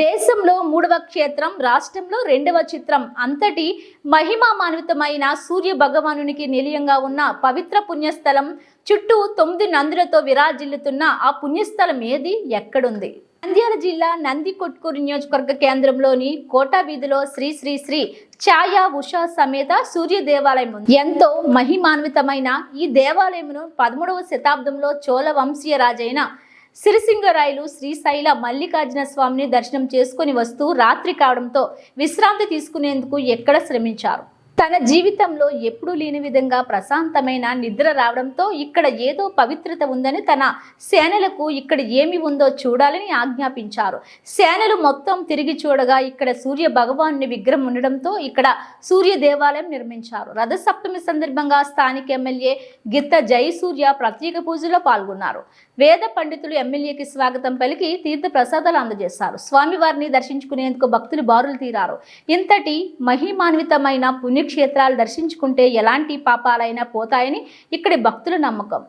దేశంలో మూడవ క్షేత్రం రాష్ట్రంలో రెండవ చిత్రం. అంతటి మహిమామాన్వితమైన సూర్య భగవానునికి నిలయంగా ఉన్న పవిత్ర పుణ్యస్థలం చుట్టూ తొమ్మిది నందులతో విరాజిల్లుతున్న ఆ పుణ్యస్థలం ఏది? ఎక్కడుంది? నంద్యాల జిల్లా నంది కొట్కూరు నియోజకవర్గ కేంద్రంలోని కోటా వీధిలో శ్రీ శ్రీ శ్రీ ఛాయ ఉషా సమేత సూర్య దేవాలయం ఉంది. ఎంతో మహిమాన్వితమైన ఈ దేవాలయమును పదమూడవ శతాబ్దంలో చోళ వంశీయ రాజైన సిరిసింగరాయలు శ్రీశైల మల్లికార్జున స్వామిని దర్శనం చేసుకుని వస్తూ రాత్రి కావడంతో విశ్రాంతి తీసుకునేందుకు ఎక్కడ శ్రమించారు? తన జీవితంలో ఎప్పుడూ లేని విధంగా ప్రశాంతమైన నిద్ర రావడంతో ఇక్కడ ఏదో పవిత్రత ఉందని తన సేనలకు ఇక్కడ ఏమి ఉందో చూడాలని ఆజ్ఞాపించారు. సేనలు మొత్తం తిరిగి చూడగా ఇక్కడ సూర్య భగవానుని విగ్రహం ఉండడంతో ఇక్కడ సూర్య దేవాలయం నిర్మించారు. రథసప్తమి సందర్భంగా స్థానిక ఎమ్మెల్యే గిత్త జయసూర్య ప్రత్యేక పూజలో పాల్గొన్నారు. వేద పండితులు ఎమ్మెల్యేకి స్వాగతం పలికి తీర్థ ప్రసాదాలు అందజేశారు. స్వామివారిని దర్శించుకునేందుకు భక్తులు బారులు తీరారు. ఇంతటి మహిమాన్వితమైన పుణ్య పుణ్యక్షేత్రాలు దర్శించుకుంటే ఎలాంటి పాపాలైనా పోతాయని ఇక్కడి భక్తుల నమ్మకం.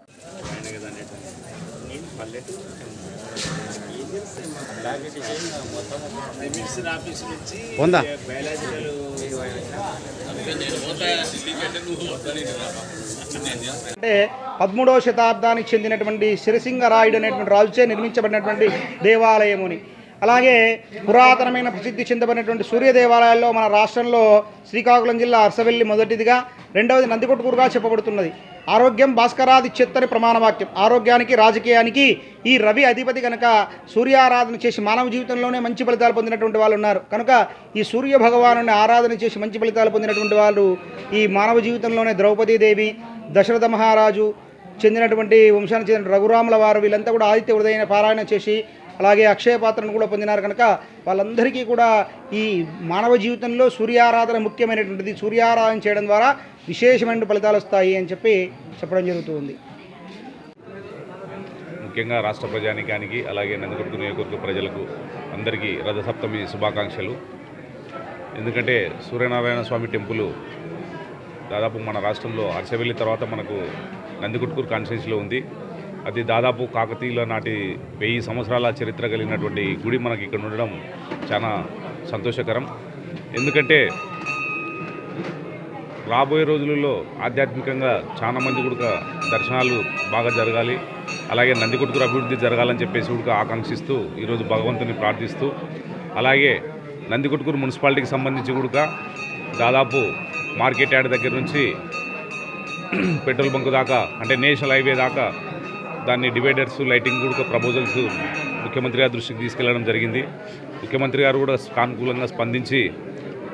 ఉందా? అంటే పదమూడవ శతాబ్దానికి చెందినటువంటి సిరసింగరాయుడు అనేటువంటి రాజుచే నిర్మించబడినటువంటి దేవాలయముని అలాగే పురాతనమైన ప్రసిద్ధి చెందబడినటువంటి సూర్య దేవాలయాల్లో మన రాష్ట్రంలో శ్రీకాకుళం జిల్లా అరసవెల్లి మొదటిదిగా రెండవది నందికొట్టుకూరుగా చెప్పబడుతున్నది. ఆరోగ్యం భాస్కరాది చెత్తని ప్రమాణవాక్యం. ఆరోగ్యానికి రాజకీయానికి ఈ రవి అధిపతి కనుక సూర్యారాధన చేసి మానవ జీవితంలోనే మంచి ఫలితాలు పొందినటువంటి వాళ్ళు ఉన్నారు. కనుక ఈ సూర్య భగవాను ఆరాధన చేసి మంచి ఫలితాలు పొందినటువంటి వాళ్ళు ఈ మానవ జీవితంలోనే ద్రౌపదీదేవి దశరథ మహారాజు చెందినటువంటి వంశానికి చెందిన రఘురాముల వారు వీళ్ళంతా కూడా ఆదిత్య హృదయన పారాయణ చేసి అలాగే అక్షయ పాత్రను కూడా పొందినారు కనుక వాళ్ళందరికీ కూడా ఈ మానవ జీవితంలో సూర్యారాధన ముఖ్యమైనటువంటిది. సూర్యారాధన చేయడం ద్వారా విశేషమైన ఫలితాలు వస్తాయి అని చెప్పి చెప్పడం జరుగుతుంది. ముఖ్యంగా రాష్ట్ర ప్రజానికానికి అలాగే నందికొట్టు నియోజకవర్గ ప్రజలకు అందరికీ రథసప్తమి శుభాకాంక్షలు. ఎందుకంటే సూర్యనారాయణ స్వామి టెంపుల్ దాదాపు మన రాష్ట్రంలో అరసవెల్లి తర్వాత మనకు నందికొట్కూరు కాన్స్టిట్యూన్సీలో ఉంది. అది దాదాపు కాకతీయుల నాటి వెయ్యి సంవత్సరాల చరిత్ర కలిగినటువంటి గుడి మనకి ఇక్కడ ఉండడం చాలా సంతోషకరం. ఎందుకంటే రాబోయే రోజులలో ఆధ్యాత్మికంగా చాలా మంది కూడా దర్శనాలు బాగా జరగాలి. అలాగే నందికొట్టుకురు అభివృద్ధి జరగాలని చెప్పేసి కూడా ఆకాంక్షిస్తూ ఈరోజు భగవంతుని ప్రార్థిస్తూ అలాగే నందికొట్టుకూరు మున్సిపాలిటీకి సంబంధించి కూడా దాదాపు మార్కెట్ యార్డ్ దగ్గర నుంచి పెట్రోల్ బంక్ దాకా అంటే నేషనల్ హైవే దాకా దాన్ని డివైడర్స్ లైటింగ్ కూడా ప్రపోజల్స్ ముఖ్యమంత్రి గారి దృష్టికి తీసుకెళ్ళడం జరిగింది. ముఖ్యమంత్రి గారు కూడా సానుకూలంగా స్పందించి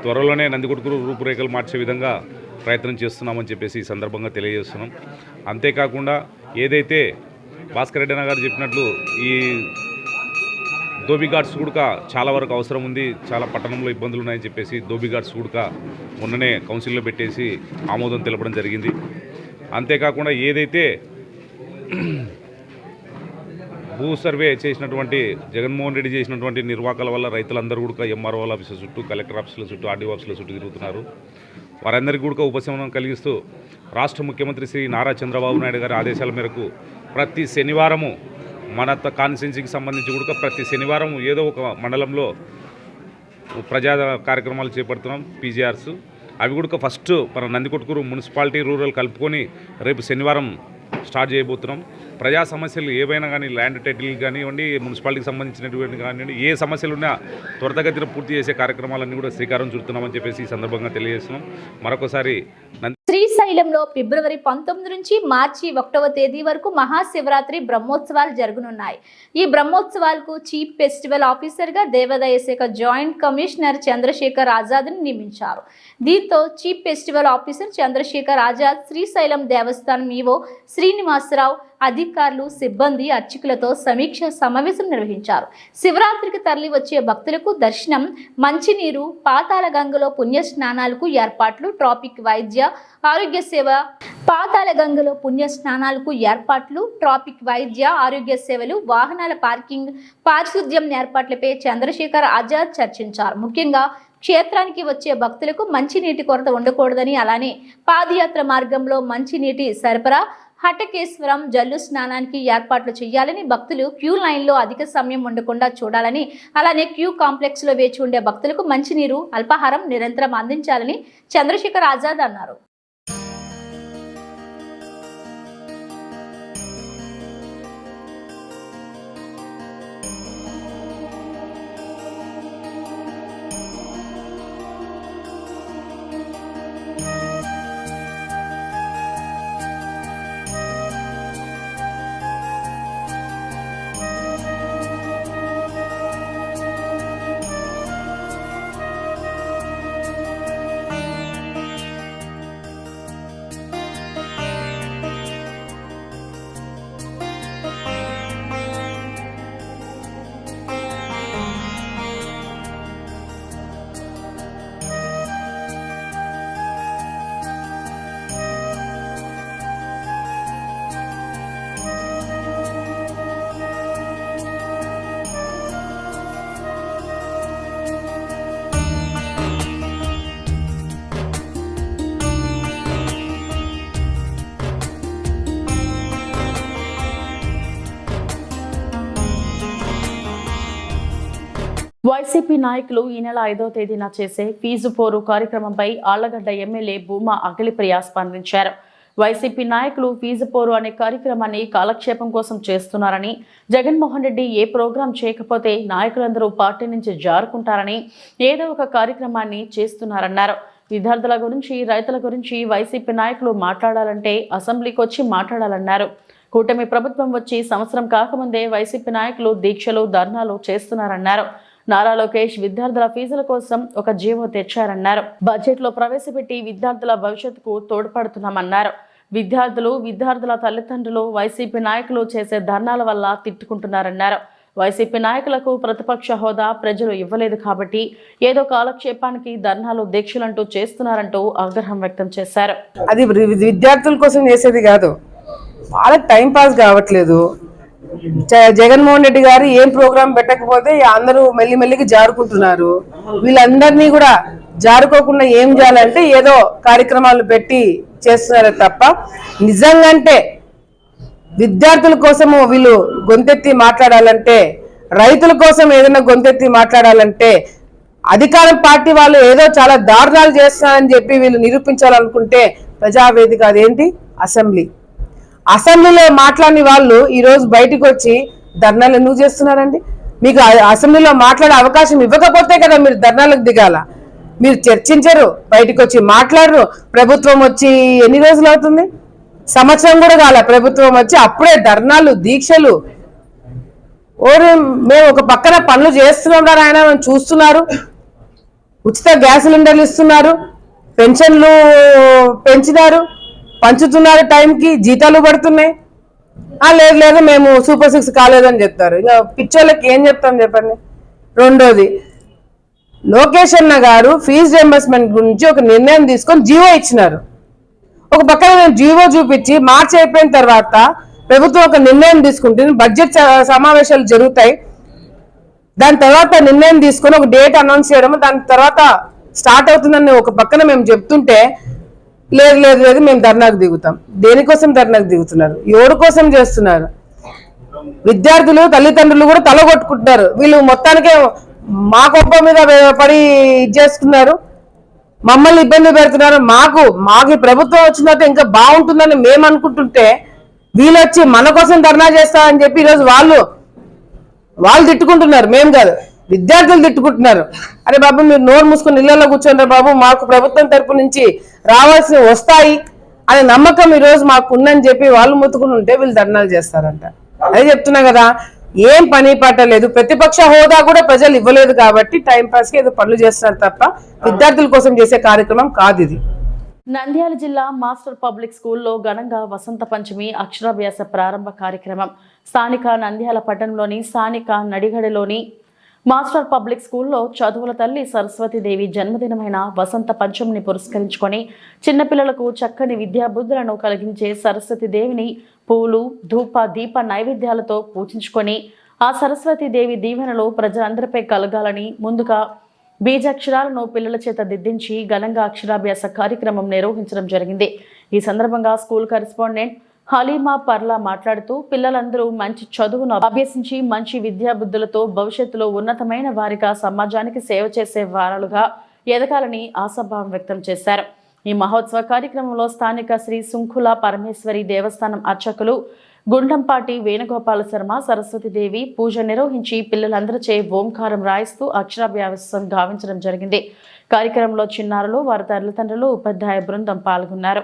త్వరలోనే నందికొడుకు రూపురేఖలు మార్చే విధంగా ప్రయత్నం చేస్తున్నామని చెప్పేసి ఈ సందర్భంగా తెలియజేస్తున్నాం. అంతేకాకుండా ఏదైతే భాస్కర్ రెడ్డి గారు చెప్పినట్లు ఈ దోబీ గార్డ్స్ కూడా చాలా వరకు అవసరం ఉంది చాలా పట్టణంలో ఇబ్బందులు ఉన్నాయని చెప్పేసి దోబీ గార్డ్స్ కూడా మొన్ననే కౌన్సిల్లో పెట్టేసి ఆమోదం తెలపడం జరిగింది. అంతేకాకుండా ఏదైతే భూ సర్వే చేసినటువంటి జగన్మోహన్ రెడ్డి చేసినటువంటి నిర్వాహకాల వల్ల రైతులందరూ కూడా ఎంఆర్ఓల ఆఫీసుల చుట్టూ కలెక్టర్ ఆఫీసుల చుట్టూ ఆర్డీఓ ఆఫీసుల చుట్టూ తిరుగుతున్నారు. వారందరికీ కూడా ఉపశమనం కలిగిస్తూ రాష్ట్ర ముఖ్యమంత్రి శ్రీ నారా చంద్రబాబు నాయుడు గారి ఆదేశాల మేరకు ప్రతి శనివారము మన కాన్స్టిట్యున్సీకి సంబంధించి కూడా ప్రతి శనివారం ఏదో ఒక మండలంలో ప్రజా కార్యక్రమాలు చేపడుతున్నాం పీజీఆర్స్. అవి కూడా ఫస్ట్ మన నందికొట్కూరు మున్సిపాలిటీ రూరల్ కలుపుకొని రేపు శనివారం స్టార్ట్ చేయబోతున్నాం. ప్రజా సమస్యలు ఏవైనా కానీ ల్యాండ్ టైటిల్ కానివ్వండి మున్సిపాలిటీకి సంబంధించినటువంటి కానివ్వండి ఏ సమస్యలు ఉన్నా త్వరితగతిన పూర్తి చేసే కార్యక్రమాలన్నీ కూడా శ్రీకారం చుడుతున్నామని చెప్పేసి ఈ సందర్భంగా తెలియజేస్తున్నాం. మరొకసారి నంది శ్రీశైలంలో ఫిబ్రవరి పంతొమ్మిది నుంచి మార్చి ఒకటవ తేదీ వరకు మహాశివరాత్రి బ్రహ్మోత్సవాలు జరగనున్నాయి. ఈ బ్రహ్మోత్సవాలకు చీఫ్ ఫెస్టివల్ ఆఫీసర్గా దేవాదాయ శాఖ జాయింట్ కమిషనర్ చంద్రశేఖర్ ఆజాద్ని నియమించారు. దీంతో chief festival officer Chandrashekhar Azad Srisailam Devasthanam EO Srinivasarao అధికారులు సిబ్బంది అర్చకులతో సమీక్ష సమావేశం నిర్వహించారు. శివరాత్రికి తరలి వచ్చే భక్తులకు దర్శనం మంచినీరు పాతాళ గంగలో పుణ్య స్నానాలకు ఏర్పాట్లు ట్రాఫిక్ వైద్య ఆరోగ్య ఆరోగ్య సేవ పాతాల గంగలో పుణ్య స్నానాలకు ఏర్పాట్లు ట్రాఫిక్ వైద్య ఆరోగ్య సేవలు వాహనాల పార్కింగ్ పారిశుద్ధ్యం ఏర్పాట్లపై చంద్రశేఖర్ ఆజాద్ చర్చించారు. ముఖ్యంగా క్షేత్రానికి వచ్చే భక్తులకు మంచినీటి కొరత ఉండకూడదని అలానే పాదయాత్ర మార్గంలో మంచినీటి సరఫరా హటకేశ్వరం జల్లు స్నానానికి ఏర్పాట్లు చేయాలని భక్తులు క్యూ లైన్లో అధిక సమయం ఉండకుండా చూడాలని అలానే క్యూ కాంప్లెక్స్లో వేచి ఉండే భక్తులకు మంచినీరు అల్పాహారం నిరంతరం అందించాలని చంద్రశేఖర్ ఆజాద్ అన్నారు. వైసీపీ నాయకులు ఈ నెల ఐదో తేదీన చేసే ఫీజు పోరు కార్యక్రమంపై ఆళ్ళగడ్డ ఎమ్మెల్యే భూమా అఖిలప్రియ స్పందించారు. వైసీపీ నాయకులు ఫీజు పోరు అనే కార్యక్రమాన్ని కాలక్షేపం కోసం చేస్తున్నారని జగన్మోహన్ రెడ్డి ఏ ప్రోగ్రాం చేయకపోతే నాయకులందరూ పార్టీ నుంచి జారుకుంటారని ఏదో ఒక కార్యక్రమాన్ని చేస్తున్నారన్నారు. విద్యార్థుల గురించి రైతుల గురించి వైసీపీ నాయకులు మాట్లాడాలంటే అసెంబ్లీకి వచ్చి మాట్లాడాలన్నారు. కూటమి ప్రభుత్వం వచ్చి సంవత్సరం కాకముందే వైసీపీ నాయకులు దీక్షలు ధర్నాలు చేస్తున్నారన్నారు. నారా లోకేష్ విద్యార్థుల ఫీజుల కోసం ఒక జీవో తెచ్చారన్నారు. బడ్జెట్లో ప్రవేశపెట్టి విద్యార్థుల భవిష్యత్తుకు తోడ్పడుతున్నామన్నారు. విద్యార్థులు విద్యార్థుల తల్లిదండ్రులు వైసీపీ నాయకులు చేసే ధర్నాల వల్ల తిట్టుకుంటున్నారన్నారు. వైసీపీ నాయకులకు ప్రతిపక్ష హోదా ప్రజలు ఇవ్వలేదు కాబట్టి ఏదో కాలక్షేపానికి ధర్నాలు దీక్షలంటూ చేస్తున్నారంటూ ఆగ్రహం వ్యక్తం చేశారు. అది విద్యార్థుల కోసం చేసేది కాదు. వాళ్ళకి టైం పాస్ కావట్లేదు. జగన్మోహన్ రెడ్డి గారు ఏం ప్రోగ్రాం పెట్టకపోతే అందరూ మెల్లిమెల్లికి జారుకుంటున్నారు. వీళ్ళందరినీ కూడా జారుకోకుండా ఏం చేయాలంటే ఏదో కార్యక్రమాలు పెట్టి చేస్తున్నారే తప్ప నిజంగంటే విద్యార్థుల కోసము వీళ్ళు గొంతెత్తి మాట్లాడాలంటే రైతుల కోసం ఏదైనా గొంతెత్తి మాట్లాడాలంటే అధికారం పార్టీ వాళ్ళు ఏదో చాలా దారుణాలు చేస్తారని చెప్పి వీళ్ళు నిరూపించాలనుకుంటే ప్రజావేదిక అదేంటి? అసెంబ్లీ. అసెంబ్లీలో మాట్లాడిన వాళ్ళు ఈరోజు బయటకు వచ్చి ధర్నాలు ఎందుకు చేస్తున్నారండి? మీకు అసెంబ్లీలో మాట్లాడే అవకాశం ఇవ్వకపోతే కదా మీరు ధర్నాలకు దిగాల. మీరు చర్చించరు బయటకు వచ్చి మాట్లాడరు. ప్రభుత్వం వచ్చి ఎన్ని రోజులు అవుతుంది? సంవత్సరం కూడా కాల ప్రభుత్వం వచ్చి అప్పుడే ధర్నాలు దీక్షలు. ఓరే మేము ఒక పక్కన పనులు చేస్తున్నాం రా ఆయన చూస్తున్నారు. ఉచిత గ్యాస్ సిలిండర్లు ఇస్తున్నారు. పెన్షన్లు పెంచినారు. పంచుతున్నారు టైంకి జీతాలు పడుతున్నాయి. ఆ, లేదు లేదు మేము సూపర్ సిక్స్ కాలేదని చెప్తారు. ఇంకా పిక్చర్లకు ఏం చెప్తాం చెప్పండి? రెండోది లోకేష్ అన్న గారు ఫీజు రియంబర్స్మెంట్ గురించి ఒక నిర్ణయం తీసుకొని జీవో ఇచ్చినారు. ఒక పక్కన నేను జీవో చూపించి మార్చి అయిపోయిన తర్వాత ప్రభుత్వం ఒక నిర్ణయం తీసుకుంటుంది. బడ్జెట్ సమావేశాలు జరుగుతాయి. దాని తర్వాత నిర్ణయం తీసుకొని ఒక డేట్ అనౌన్స్ చేయడం దాని తర్వాత స్టార్ట్ అవుతుందని ఒక పక్కన మేము చెప్తుంటే లేదు లేదు లేదు మేము ధర్నాకు దిగుతాం. దేనికోసం ధర్నాకు దిగుతున్నారు? ఎవరి కోసం చేస్తున్నారు? విద్యార్థులు తల్లిదండ్రులు కూడా తల కొట్టుకుంటున్నారు. వీళ్ళు మొత్తానికే మా గొప్ప మీద పడి ఇది చేసుకున్నారు. మమ్మల్ని ఇబ్బంది పెడుతున్నారు. మాకు మాకు ప్రభుత్వం వచ్చిన ఇంకా బాగుంటుందని మేము అనుకుంటుంటే వీళ్ళు వచ్చి మన కోసం ధర్నా చేస్తారని చెప్పి ఈరోజు వాళ్ళు వాళ్ళు తిట్టుకుంటున్నారు. మేము కాదు. విద్యార్థులు తిట్టుకుంటున్నారు. అరే బాబు మీరు నోరు మూసుకుని ఇళ్ళలో కూర్చోండి బాబు మాకు ప్రభుత్వం తరపు నుంచి రావాల్సి వస్తాయి అనే నమ్మకం ఈ రోజు మాకు ఉందని చెప్పి వాళ్ళు ముత్తుకుని ఉంటే వీళ్ళు ధర్నాలు చేస్తారంట. అదే చెప్తున్నా కదా ఏం పని పాట లేదు. ప్రతిపక్ష హోదా కూడా ప్రజలు ఇవ్వలేదు కాబట్టి టైం పాస్కి ఏదో పనులు చేస్తున్నారు తప్ప విద్యార్థుల కోసం చేసే కార్యక్రమం కాదు ఇది. నంద్యాల జిల్లా మాస్టర్ పబ్లిక్ స్కూల్లో ఘనంగా వసంత పంచమి అక్షరాభ్యాస ప్రారంభ కార్యక్రమం. స్థానిక నంద్యాల పట్టణంలోని స్థానిక నడిగడలోని మాస్టర్ పబ్లిక్ స్కూల్లో చదువుల తల్లి సరస్వతీదేవి జన్మదినమైన వసంత పంచమిని పురస్కరించుకొని చిన్నపిల్లలకు చక్కని విద్యాబుద్ధులను కలిగించే సరస్వతీదేవిని పూలు ధూప దీప నైవేద్యాలతో పూజించుకొని ఆ సరస్వతీదేవి దీవెనలు ప్రజలందరిపై కలగాలని ముందుగా బీజాక్షరాలను పిల్లల చేత దిద్దించి ఘనంగా అక్షరాభ్యాస కార్యక్రమం నిర్వహించడం జరిగింది. ఈ సందర్భంగా స్కూల్ కరెస్పాండెంట్ హలీమా పర్లా మాట్లాడుతూ పిల్లలందరూ మంచి చదువును అభ్యసించి మంచి విద్యాబుద్ధులతో భవిష్యత్తులో ఉన్నతమైన వారిగా సమాజానికి సేవ చేసే వారాలుగా ఎదగాలని ఆశాభావం వ్యక్తం చేశారు. ఈ మహోత్సవ కార్యక్రమంలో స్థానిక శ్రీ సుంకుల పరమేశ్వరి దేవస్థానం అర్చకులు గుండంపాటి వేణుగోపాల శర్మ సరస్వతిదేవి పూజ నిర్వహించి పిల్లలందరిచే ఓంకారం రాయిస్తూ అక్షరాభ్యాసం గావించడం జరిగింది. కార్యక్రమంలో చిన్నారులు వారి తల్లిదండ్రులు ఉపాధ్యాయ బృందం పాల్గొన్నారు.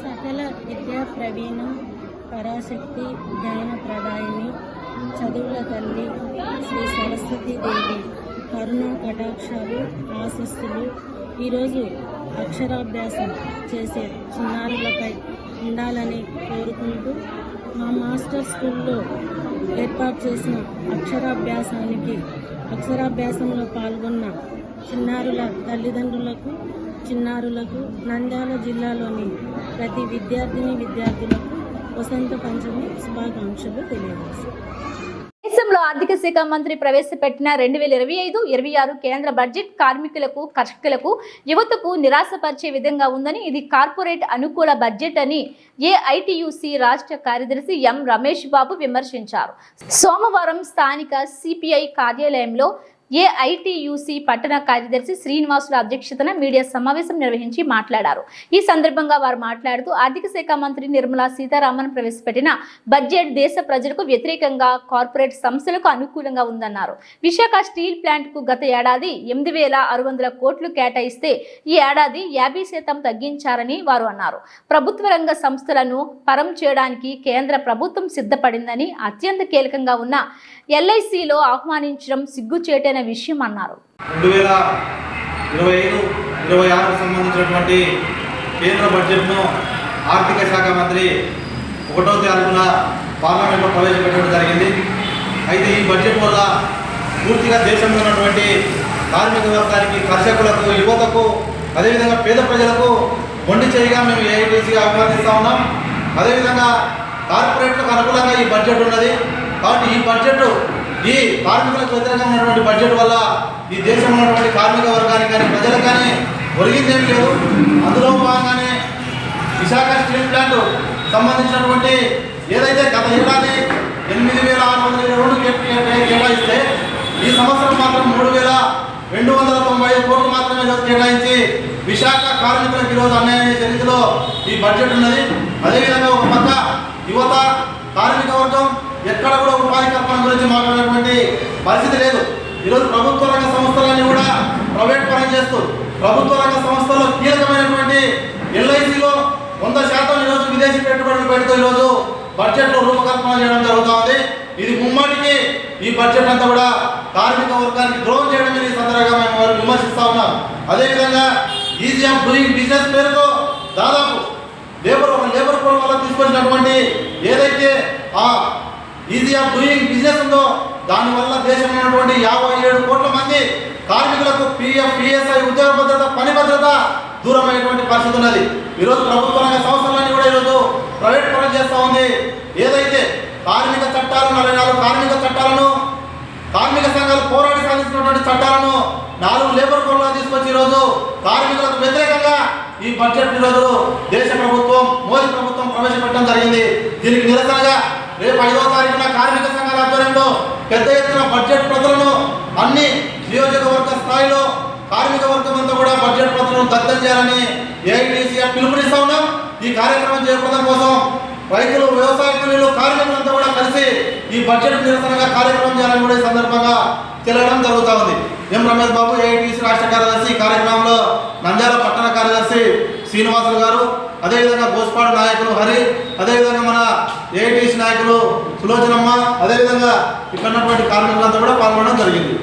సకల విద్యా ప్రవీణ పరాశక్తి జ్ఞాన ప్రదాయిని చదువుల తల్లి శ్రీ సరస్వతి దేవి. కరుణ కటాక్షాలు ఆశస్సులు. ఈరోజు అక్షరాభ్యాసం చేసే చిన్నారులపై ఉండాలని కోరుకుంటూ మా మాస్టర్ స్కూల్లో ఏర్పాటు చేసిన అక్షరాభ్యాసానికి అక్షరాభ్యాసంలో పాల్గొన్న చిన్నారుల తల్లిదండ్రులకు చిన్నారులకు నంద్యాల జిల్లాలోని ప్రతి విద్యార్థిని విద్యార్థులకు వసంత పంచమి శుభాకాంక్షలు తెలియజేస్తాను ఆర్థిక శాఖ మంత్రి ప్రవేశపెట్టిన రెండు వేల ఇరవై ఐదు ఇరవై ఆరు కేంద్ర బడ్జెట్ కార్మికులకు కర్షకులకు యువతకు నిరాశపరిచే విధంగా ఉందని ఇది కార్పొరేట్ అనుకూల బడ్జెట్ అని ఏఐటియుసి రాష్ట్ర కార్యదర్శి ఎం రమేష్ బాబు విమర్శించారు. సోమవారం స్థానిక సిపిఐ కార్యాలయంలో ఏఐటియుసి పట్టణ కార్యదర్శి శ్రీనివాసుల అధ్యక్షతన మీడియా సమావేశం నిర్వహించి మాట్లాడారు. ఈ సందర్భంగా వారు మాట్లాడుతూ ఆర్థిక శాఖ మంత్రి నిర్మలా సీతారామన్ ప్రవేశపెట్టిన బడ్జెట్ దేశ ప్రజలకు వ్యతిరేకంగా కార్పొరేట్ సంస్థలకు అనుకూలంగా ఉందన్నారు. విశాఖ స్టీల్ ప్లాంట్కు గత ఏడాది ఎనిమిది వేల ఆరు వందల కోట్లు కేటాయిస్తే ఈ ఏడాది యాభై శాతం తగ్గించారని వారు అన్నారు. ప్రభుత్వ రంగ సంస్థలను పరం చేయడానికి కేంద్ర ప్రభుత్వం సిద్ధపడిందని అత్యంత కీలకంగా ఉన్న ఎల్ఐసిలో ఆహ్వానించడం సిగ్గుచేటైన విషయం అన్నారు. రెండు వేల ఇరవై ఐదు ఇరవై ఆరుకు సంబంధించినటువంటి కేంద్ర బడ్జెట్ను ఆర్థిక శాఖ మంత్రి ఒకటో తారీఖున పార్లమెంట్లో ప్రవేశపెట్టడం జరిగింది. అయితే ఈ బడ్జెట్ వల్ల పూర్తిగా దేశంలో ఉన్నటువంటి కార్మిక వర్గానికి కర్షకులకు యువతకు అదేవిధంగా పేద ప్రజలకు మొండి చేయిగా మేము ఏఐటీసీగా అభివర్ణిస్తూ ఉన్నాం. అదేవిధంగా కార్పొరేట్లకు అనుకూలంగా ఈ బడ్జెట్ ఉన్నది. కాబట్టి ఈ బడ్జెట్ ఈ కార్మికులకు వ్యతిరేకంగా బడ్జెట్ వల్ల ఈ దేశంలో ఉన్నటువంటి కార్మిక వర్గానికి కానీ ప్రజలకు కానీ ఒరిగిందేమీ లేదు. అందులో భాగంగానే విశాఖ స్టీల్ ప్లాంట్ సంబంధించినటువంటి ఏదైతే గత ఏడాది ఎనిమిది వేల ఆరు వందల ఇరవై రెండు కేటాయిస్తే ఈ సంవత్సరం మాత్రం మూడు వేల రెండు వందల తొంభై ఐదు కోట్లు మాత్రమే ఈరోజు కేటాయించి విశాఖ కార్మికులకు ఈరోజు అన్యాయం చేసే రీతిలో ఈ బడ్జెట్ ఉన్నది. అదేవిధంగా ఒక పక్క యువత కార్మిక వర్గం ఎక్కడ కూడా ఉపాధి కల్పన గురించి మాట్లాడేటువంటి పరిస్థితి లేదు. ఈరోజు ప్రభుత్వ రంగ సంస్థలన్నీ కూడా ప్రైవేట్ పరం చేస్తూ ప్రభుత్వ రంగ సంస్థల్లో కీలకమైనటువంటి ఎల్ఐసిలో వంద శాతం ఈరోజు విదేశీ పెట్టుబడులు పెడుతూ ఈరోజు బడ్జెట్లో రూపకల్పన చేయడం జరుగుతుంది. ఇది ముమ్మడికి ఈ బడ్జెట్ అంతా కూడా కార్మిక వర్గానికి ద్రోహం చేయడం ఈ సందర్భంగా మేము విమర్శిస్తా ఉన్నాం. అదేవిధంగా ఈజీ ఆఫ్ డూయింగ్ బిజినెస్ పేరుతో దాదాపు లేబర్ ఒక లేబర్ కోడ్ వల్ల తీసుకొచ్చినటువంటి ఏదైతే ఆ ఈజీ ఆఫ్ డూయింగ్ బిజినెస్ ఉందో దానివల్ల దేశంలో ఉన్నటువంటి యాభై ఏడు కోట్ల మంది కార్మికులకు పిఎఫ్ పిఎస్ఐ ఉద్యోగ భద్రత పని భద్రత దూరమైనటువంటి పరిస్థితి ఉన్నది. ఈరోజు ప్రభుత్వ రంగ సంస్థలన్నీ కూడా ఈరోజు ప్రైవేట్ పనులు చేస్తూ ఉంది. ఏదైతే కార్మిక చట్టాలు నలభై నాలుగు కార్మిక చట్టాలను కార్మిక సంఘాలు పోరాడి సాధించినటువంటి చట్టాలను నాలుగు లేబర్ కోడ్లో తీసుకొచ్చి ఈరోజు కార్మికులకు వ్యతిరేకంగా ఈ బడ్జెట్ ఈరోజు దేశ ప్రభుత్వం మోదీ ప్రభుత్వం ప్రవేశపెట్టడం జరిగింది. దీనికి నిరసనగా రేపు ఐదో తారీఖున కార్మిక సంఘాల ఆధ్వర్యంలో పెద్ద ఎత్తున బడ్జెట్ ప్రతులను అన్ని నియోజకవర్గ స్థాయిలో కార్మిక వర్గం అంతా కూడా బడ్జెట్ ప్రతులను దగ్ధం చేయాలని ఏఐటీసీ పిలుపునిస్తా ఉన్నాం. ఈ కార్యక్రమం చేపట్టడం కోసం రైతులు వ్యవసాయ కూలీలు కార్మికులంతా కూడా కలిసి ఈ బడ్జెట్ నిరసనగా కార్యక్రమం చేయాలని కూడా ఈ సందర్భంగా తెలియడం జరుగుతూ ఉంది. ఎం రమేష్ బాబు ఏఐటీసీ రాష్ట్ర కార్యదర్శి ఈ కార్యక్రమంలో నంద్యాల పట్టణ కార్యదర్శి శ్రీనివాసులు గారు అదేవిధంగా గోస్పాడు నాయకులు హరి అదేవిధంగా మన ఏఐటీసీ నాయకులు సులోచనమ్మ అదేవిధంగా ఇక్కడ ఉన్నటువంటి కార్మికులంతా కూడా పాల్గొనడం జరిగింది.